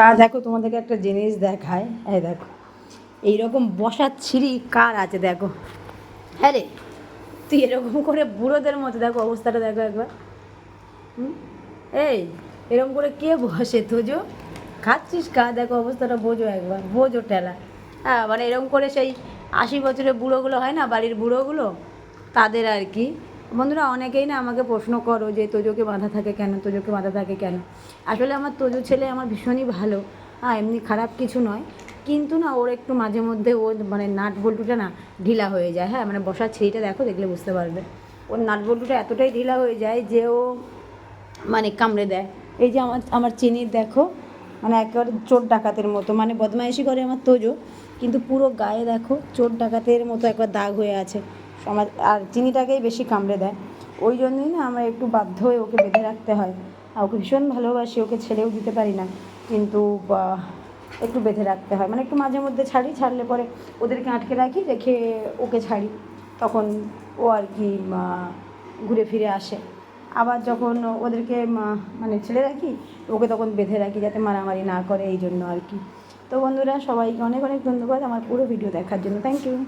তা দেখো, তোমাদেরকে একটা জিনিস দেখায় এই দেখো, এইরকম বসার ছিঁড়ি কার আছে দেখো? হ্যাঁ রে, তুই এরকম করে বুড়োদের মতো দেখো অবস্থাটা দেখো একবার? এই, এরকম করে কে বসে তোজো? খাচ্ছিস কা? দেখো অবস্থাটা বোঝো একবার, বোঝো টেলা হ্যাঁ মানে এরকম করে সেই আশি বছরের বুড়োগুলো হয় না, বাড়ির বুড়োগুলো? তাদের আর কি। বন্ধুরা, অনেকেই না আমাকে প্রশ্ন করো যে, তোজোকে বাঁধা থাকে কেন? তোজোকে বাঁধা থাকে কেন? আসলে আমার তোজো ছেলে আমার ভীষণই ভালো। হ্যাঁ এমনি খারাপ কিছু নয়। কিন্তু না, ওর একটু মাঝে মধ্যে ওর মানে নাট বল্টুটা না ঢিলা হয়ে যায়। হ্যাঁ মানে বসার ছিঁড়িটা দেখো, দেখলে বুঝতে পারবে। ওর নাট বল্টুটা এতটাই ঢিলা হয়ে যায় যে ও মানে কামড়ে দেয়। এই যে আমার আমার চিনির দেখো মানে একেবারে চোর ডাকাতের মতো। মানে বদমাইশি করে আমার তোজো, কিন্তু পুরো গায়ে দেখো, চোর ডাকাতের মতো একবার দাগ হয়ে আছে। আমার আর চিনিটাকেই বেশি কামড়ে দেয়। ওই জন্যই না আমরা একটু বাধ্য হয়ে ওকে বেঁধে রাখতে হয়। আর ওকে ভীষণ ভালোবাসি, ওকে ছেড়েও দিতে পারি না। কিন্তু একটু বেঁধে রাখতে হয়। মানে একটু মাঝে মধ্যে ছাড়ি, ছাড়লে পরে ওদেরকে আটকে রাখি, রেখে ওকে ছাড়ি। তখন ও আর কি ঘুরে ফিরে আসে। আবার যখন ওদেরকে মানে ছেড়ে রাখি, ওকে তখন বেঁধে রাখি যাতে মারামারি না করে, এই জন্য আর কি। তো বন্ধুরা, সবাইকে অনেক অনেক ধন্যবাদ আমার পুরো ভিডিও দেখার জন্য। Thank you